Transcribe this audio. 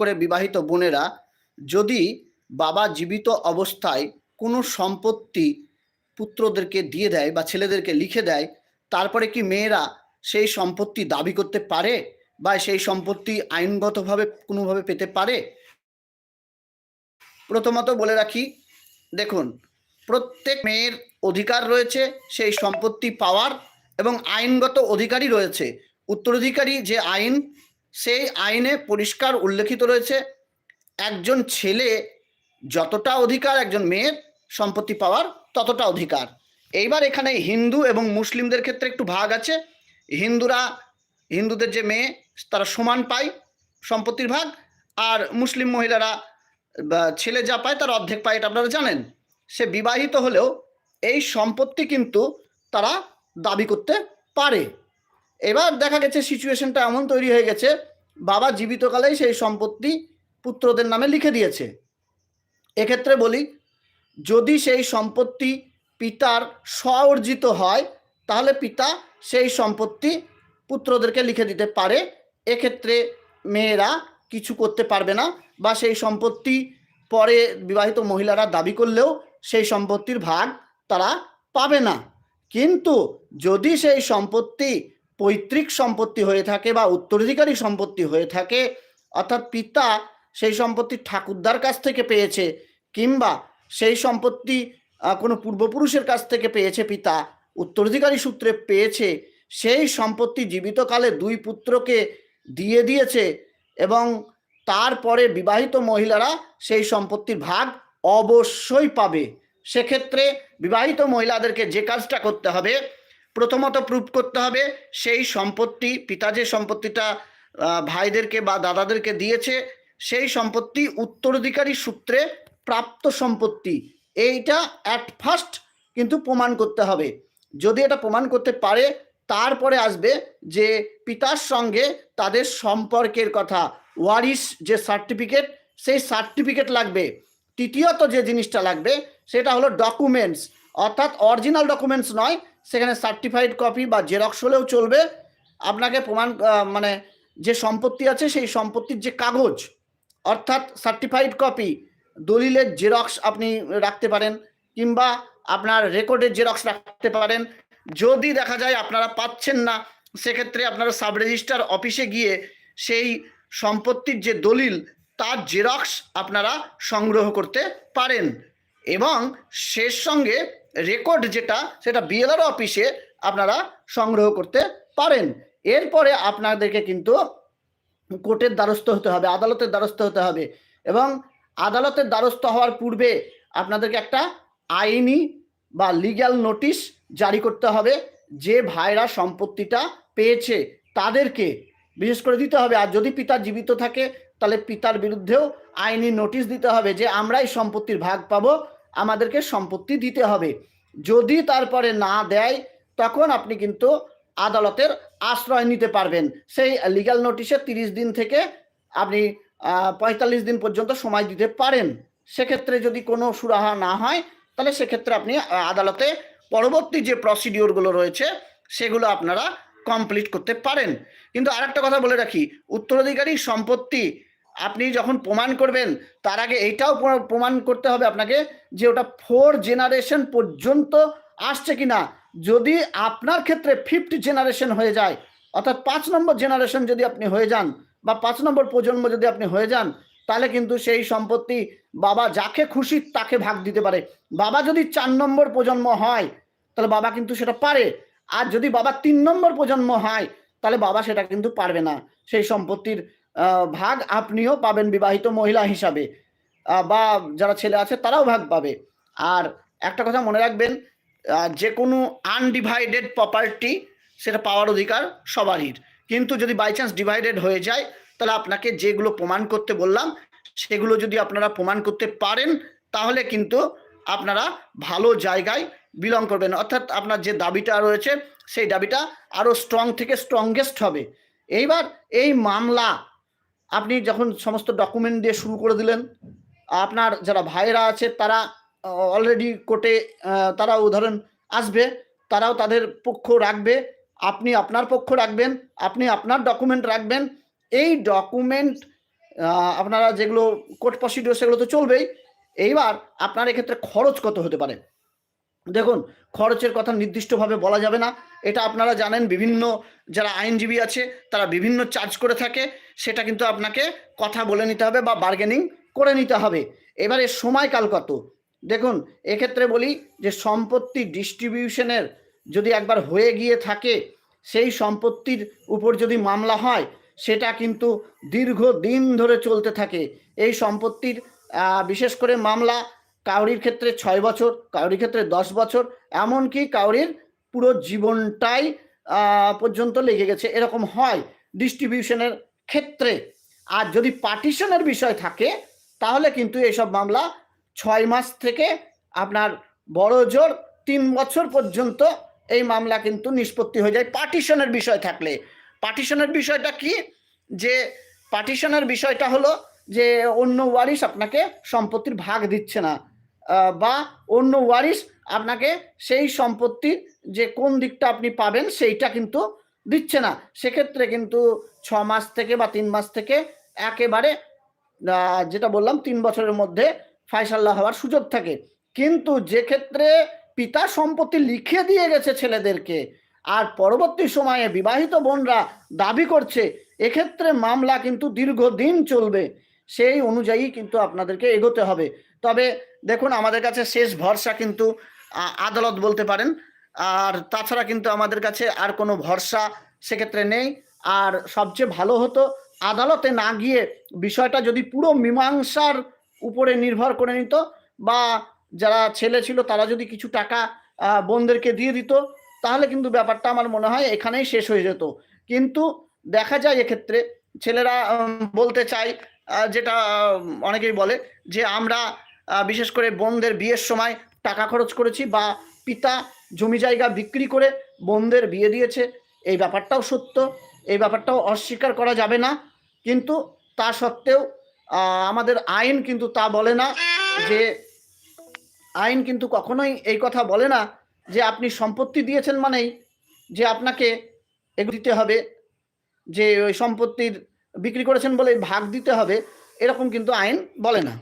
করে বিবাহিত বোনেরা যদি বাবা জীবিত অবস্থায় কোনো সম্পত্তি পুত্রদেরকে দিয়ে দেয় বা ছেলেদেরকে লিখে দেয়, তারপরে কি মেয়েরা সেই সম্পত্তি দাবি করতে পারে বা সেই সম্পত্তি আইনগতভাবে কোনোভাবে পেতে পারে? প্রথমত বলে রাখি, দেখুন, প্রত্যেক মেয়ের অধিকার রয়েছে, সেই সম্পত্তি পাওয়ার এবং আইনগত অধিকারই রয়েছে। উত্তরাধিকারী যে আইন সেই আইনে পরিষ্কার উল্লেখিত রয়েছে, একজন ছেলে যতটা অধিকার একজন মেয়ের সম্পত্তি পাওয়ার ততটা অধিকার। এইবার এখানে হিন্দু এবং মুসলিমদের ক্ষেত্রে একটু ভাগ আছে। হিন্দুরা, হিন্দুদের যে মেয়ে, তারা সমান পায় সম্পত্তির ভাগ আর মুসলিম মহিলারা ছেলে যা পায় তার অর্ধেক পায়, এটা আপনারা জানেন। সে বিবাহিত হলেও এই সম্পত্তি কিন্তু তারা দাবি করতে পারে। এবার দেখা গেছে সিচুয়েশনটা এমন তৈরি হয়ে গেছে, বাবা জীবিতকালেই সেই সম্পত্তি পুত্রদের নামে লিখে দিয়েছে। এক্ষেত্রে বলি, যদি সেই সম্পত্তি পিতার স্বঅর্জিত হয়, তাহলে পিতা সেই সম্পত্তি পুত্রদেরকে লিখে দিতে পারে। এক্ষেত্রে মেয়েরা কিছু করতে পারবে না বা সেই সম্পত্তি পরে বিবাহিত মহিলারা দাবি করলেও সেই সম্পত্তির ভাগ তারা পাবে না। কিন্তু যদি সেই সম্পত্তি পৈতৃক সম্পত্তি হয়ে থাকে বা উত্তরাধিকারী সম্পত্তি হয়ে থাকে, অর্থাৎ পিতা সেই সম্পত্তি ঠাকুরদার কাছ থেকে পেয়েছে কিংবা সেই সম্পত্তি কোনো পূর্বপুরুষের কাছ থেকে পেয়েছে পিতা, উত্তরাধিকারী সূত্রে পেয়েছে, সেই সম্পত্তি জীবিতকালে দুই পুত্রকে দিয়ে দিয়েছে এবং তারপরে বিবাহিত মহিলারা সেই সম্পত্তির ভাগ অবশ্যই পাবে। সেক্ষেত্রে বিবাহিত মহিলাদেরকে যে কাজটা করতে হবে প্রথমত প্রুভ করতে হবে, সেই সম্পত্তি, পিতা যে সম্পত্তিটা ভাইদেরকে বা দাদাদেরকে দিয়েছে, সেই সম্পত্তি উত্তরাধিকারী সূত্রে প্রাপ্ত সম্পত্তি। এইটা অ্যাট ফার্স্ট কিন্তু প্রমাণ করতে হবে। যদি এটা প্রমাণ করতে পারে, তারপরে আসবে যে পিতার সঙ্গে তাদের সম্পর্কের কথা ওয়ারিস যে সার্টিফিকেট সেই সার্টিফিকেট লাগবে। তৃতীয়ত যে জিনিসটা লাগবে, সেটা হলো ডকুমেন্টস অর্থাৎ অরিজিনাল ডকুমেন্টস নয়, সেখানে সার্টিফাইড কপি বা জেরক্স হলেও চলবে। আপনাকে প্রমাণ মানে যে সম্পত্তি আছে, সেই সম্পত্তির যে কাগজ, অর্থাৎ সার্টিফাইড কপি দলিলের জেরক্স আপনি রাখতে পারেন, কিংবা আপনার রেকর্ডের জেরক্স রাখতে পারেন। যদি দেখা যায় আপনারা পাচ্ছেন না, সেক্ষেত্রে আপনারা সাব রেজিস্ট্রার অফিসে গিয়ে সেই সম্পত্তির যে দলিল, তার জেরক্স আপনারা সংগ্রহ করতে পারেন। এবং শেষ সঙ্গে রেকর্ড যেটা, সেটা বিএলআর অফিসে আপনারা সংগ্রহ করতে পারেন। এরপরে আপনাদেরকে কিন্তু কোর্টের দ্বারস্থ হতে হবে, আদালতের দ্বারস্থ হতে হবে এবং আদালতের দ্বারস্থ হওয়ার পূর্বে আপনাদেরকে একটা আইনি বা লিগ্যাল নোটিশ জারি করতে হবে যে ভাইরা সম্পত্তিটা পেয়েছে তাদেরকে। বিশেষ করে দিতে হবে, আর যদি পিতা জীবিত থাকে তাহলে পিতার বিরুদ্ধেও আইনি নোটিশ দিতে হবে যে আমরাই সম্পত্তির ভাগ পাবো আমাদেরকে সম্পত্তি দিতে হবে। যদি তারপরে না দেয়, তখন আপনি কিন্তু আদালতের আশ্রয় নিতে পারবেন। সেই লিগ্যাল নোটিশে তিরিশ দিন থেকে আপনি পঁয়তাল্লিশ দিন পর্যন্ত সময় দিতে পারেন। সেক্ষেত্রে যদি কোনো সুরাহা না হয়, তাহলে সেক্ষেত্রে আপনি আদালতে পরবর্তী যে প্রসিডিওরগুলো রয়েছে, সেগুলো আপনারা কমপ্লিট করতে পারেন। কিন্তু আরেকটা কথা বলে রাখি, উত্তরাধিকারী সম্পত্তি আপনি যখন প্রমাণ করবেন, তার আগে এইটাও প্রমাণ করতে হবে আপনাকে যে ওটা ফোর জেনারেশন পর্যন্ত আসছে কি না যদি আপনার ক্ষেত্রে ফিফথ জেনারেশন হয়ে যায়, অর্থাৎ পাঁচ নম্বর জেনারেশন যদি আপনি হয়ে যান বা পাঁচ নম্বর প্রজন্ম যদি আপনি হয়ে যান, তাহলে কিন্তু সেই সম্পত্তি বাবা যাকে খুশি তাকে ভাগ দিতে পারে। বাবা যদি চার নম্বর প্রজন্ম হয়, তাহলে বাবা কিন্তু সেটা পারে। আর যদি বাবা তিন নম্বর প্রজন্ম হয়, তাহলে বাবা সেটা কিন্তু পারবে না। সেই সম্পত্তির ভাগ আপনিও পাবেন বিবাহিত মহিলা হিসাবে। বা যারা ছেলে আছে তারাও ভাগ পাবে। আর একটা কথা মনে রাখবেন যে কোনো আনডিভাইডেড প্রপার্টি সেটা পাওয়ার অধিকার সবারই। কিন্তু যদি বাই চান্স ডিভাইডেড হয়ে যায়, তাহলে আপনাকে যেগুলো প্রমাণ করতে বললাম, সেগুলো যদি আপনারা প্রমাণ করতে পারেন, তাহলে কিন্তু আপনারা ভালো জায়গায় বিলং করবেন। অর্থাৎ আপনার যে দাবিটা রয়েছে, সেই দাবিটা আরও স্ট্রং থেকে স্ট্রংগেস্ট হবে। এইবার এই মামলা আপনি যখন সমস্ত ডকুমেন্ট দিয়ে শুরু করে দিলেন, আপনার যারা ভাইরা আছে তারা অলরেডি কোর্টে তারাও ধরেন আসবে, তারাও তাদের পক্ষ রাখবে, আপনি আপনার পক্ষ রাখবেন, আপনি আপনার ডকুমেন্ট রাখবেন, এই ডকুমেন্ট আপনারা যেগুলো কোর্ট প্রসিডিওর সেগুলো তো চলবেই, এইবার আপনার এক্ষেত্রে খরচ কত হতে পারে? দেখুন, খরচের কথা নির্দিষ্টভাবে বলা যাবে না। এটা আপনারা জানেন, বিভিন্ন যারা আইনজীবী আছে, তারা বিভিন্ন চার্জ করে থাকে। সেটা কিন্তু আপনাকে কথা বলে নিতে হবে বা বার্গেনিং করে নিতে হবে। এবারে সময়কাল কত? দেখুন, এক্ষেত্রে বলি যে সম্পত্তি ডিস্ট্রিবিউশনের যদি একবার হয়ে গিয়ে থাকে, সেই সম্পত্তির উপর যদি মামলা হয়, সেটা কিন্তু দীর্ঘ দিন ধরে চলতে থাকে। এই সম্পত্তির বিশেষ করে মামলা কাউরির ক্ষেত্রে ছয় বছর, কাউরির ক্ষেত্রে দশ বছর, এমনকি কাউরির পুরো জীবনটাই পর্যন্ত লেগে গেছে। এরকম হয় ডিস্ট্রিবিউশনের ক্ষেত্রে। আর যদি পার্টিশনের বিষয় থাকে, তাহলে কিন্তু এইসব মামলা ছয় মাস থেকে আপনার বড় জোর তিন বছর পর্যন্ত এই মামলা কিন্তু নিষ্পত্তি হয়ে যায় পার্টিশনের বিষয় থাকলে। পার্টিশনের বিষয়টা কি? যে পার্টিশনের বিষয়টা হলো যে অন্য ওয়ারিশ আপনাকে সম্পত্তির ভাগ দিচ্ছে না। বা অন্য ওয়ারিশ আপনাকে সেই সম্পত্তির যে কোন দিকটা আপনি পাবেন সেইটা কিন্তু দিচ্ছে না। সেক্ষেত্রে কিন্তু ছ মাস থেকে বা তিন মাস থেকে একেবারে যেটা বললাম তিন বছরের মধ্যে ফাইসাল্লা হওয়ার সুযোগ থাকে। কিন্তু যে ক্ষেত্রে পিতা সম্পত্তি লিখে দিয়ে গেছে ছেলেদেরকে আর পরবর্তী সময়ে বিবাহিত বোনরা দাবি করছে, এক্ষেত্রে মামলা কিন্তু দীর্ঘদিন চলবে। সেই অনুযায়ী কিন্তু আপনাদেরকে এগোতে হবে। তবে দেখুন আমাদের কাছে শেষ ভরসা কিন্তু আদালত বলতে পারেন। আর তাছাড়া কিন্তু আমাদের কাছে আর কোনো ভরসা সেক্ষেত্রে নেই। আর সবচেয়ে ভালো হতো আদালতে না গিয়ে বিষয়টা যদি পুরো মীমাংসার উপরে নির্ভর করে নিত বা যারা ছেলে ছিল তারা যদি কিছু টাকা বোনদেরকে দিয়ে দিত তাহলে কিন্তু ব্যাপারটা আমার মনে হয় এখানেই শেষ হয়ে যেত। কিন্তু দেখা যায় এক্ষেত্রে ছেলেরা বলতে আহ, যেটা অনেকেই বলে যে আমরা বিশেষ করে বোনদের বিয়ের সময় টাকা খরচ করেছি বা পিতা জমি জায়গা বিক্রি করে বোনদের বিয়ে দিয়েছে। এই ব্যাপারটাও সত্য, এই ব্যাপারটাও অস্বীকার করা যাবে না। কিন্তু তা সত্ত্বেও আমাদের আইন কিন্তু তা বলে না যে, আইন কিন্তু কখনোই এই কথা বলে না যে আপনি সম্পত্তি দিয়েছেন মানেই যে আপনাকে এগুলো দিতে হবে, যে ওই সম্পত্তির বিক্রি করেছেন বলে ভাগ দিতে হবে, এরকম কিন্তু আইন বলে না।